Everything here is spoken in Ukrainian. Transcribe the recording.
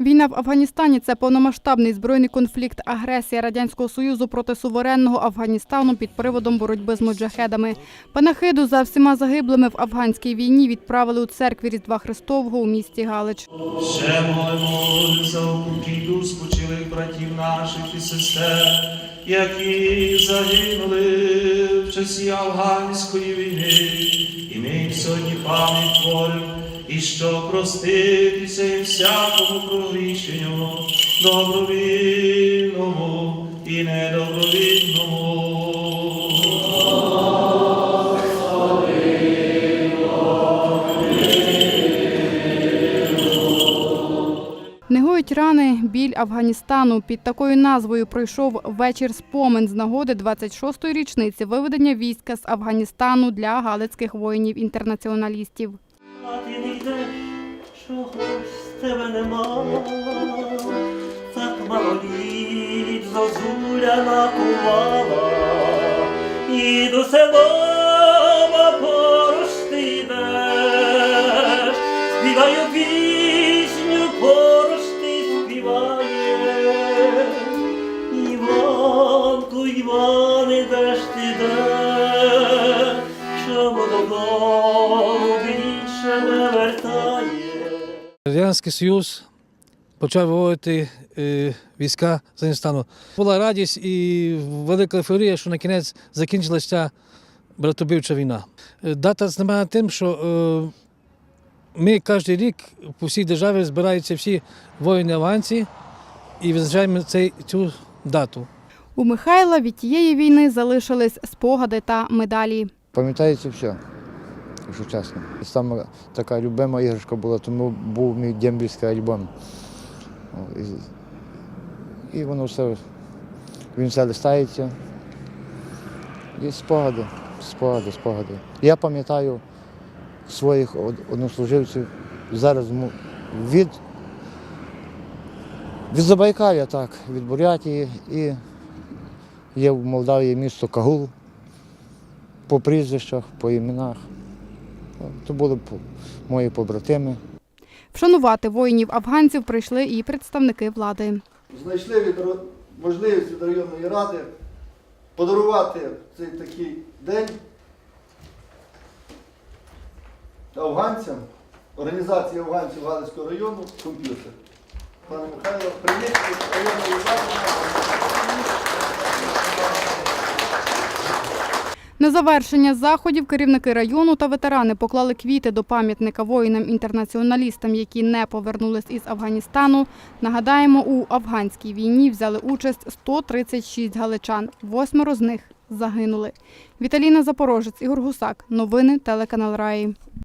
Війна в Афганістані це повномасштабний збройний конфлікт, агресія радянського союзу проти суверенного Афганістану під приводом боротьби з муджахедами. Панахиду за всіма загиблими в афганській війні відправили у церкві Різдва Христового у місті Галич. Ще молимо за упокій душ спочилих братів наших і сестер, які загинули в часі афганської війни, і ми сьогодні пам'ять творимо, і що проститися і всякому прогрішенню, добровільному і недобровільному. Негують рани біль Афганістану. Під такою назвою пройшов вечір спомин з нагоди 26-ї річниці виведення війська з Афганістану для галицьких воїнів-інтернаціоналістів. Не йдеш, чогось тебе нема, так мало літ зозуля накувала, і до села поруч ти йдеш, співаю пісню, поруч ти співаєш, Іванку, Іване, де ж ти де, чому додому Радянський Союз почав виводити е, війська з Афганістану. Була радість і велика ейфорія, що на кінець закінчилася ця братобивча війна. Е, Дата знамена тим, що е, ми кожен рік по всій державі збираються всі воїни афганці і визначаємо цей, цю дату. У Михайла від тієї війни залишились спогади та медалі. Пам'ятається все, якщо чесно. Саме така любима іграшка була, тому був мій дембільський альбом. І, і воно все, він все листається. І спогади, спогади, спогади. Я пам'ятаю своїх однослуживців зараз від, від Забайкалля, так, від Бурятії і є в Молдавії місто Кагул по прізвищах, по іменах. То були по- мої побратими. Вшанувати воїнів афганців прийшли і представники влади. знайшли від можливість від районної ради подарувати цей такий день афганцям, організації афганців Галицького району комп'ютер. Пане Михайло, від районної ради. На завершення заходів керівники району та ветерани поклали квіти до пам'ятника воїнам-інтернаціоналістам, які не повернулись із Афганістану. Нагадаємо, у афганській війні взяли участь 136 галичан. Восьмеро з них загинули. Віталіна Запорожець, Ігор Гусак. Новини телеканал Раї.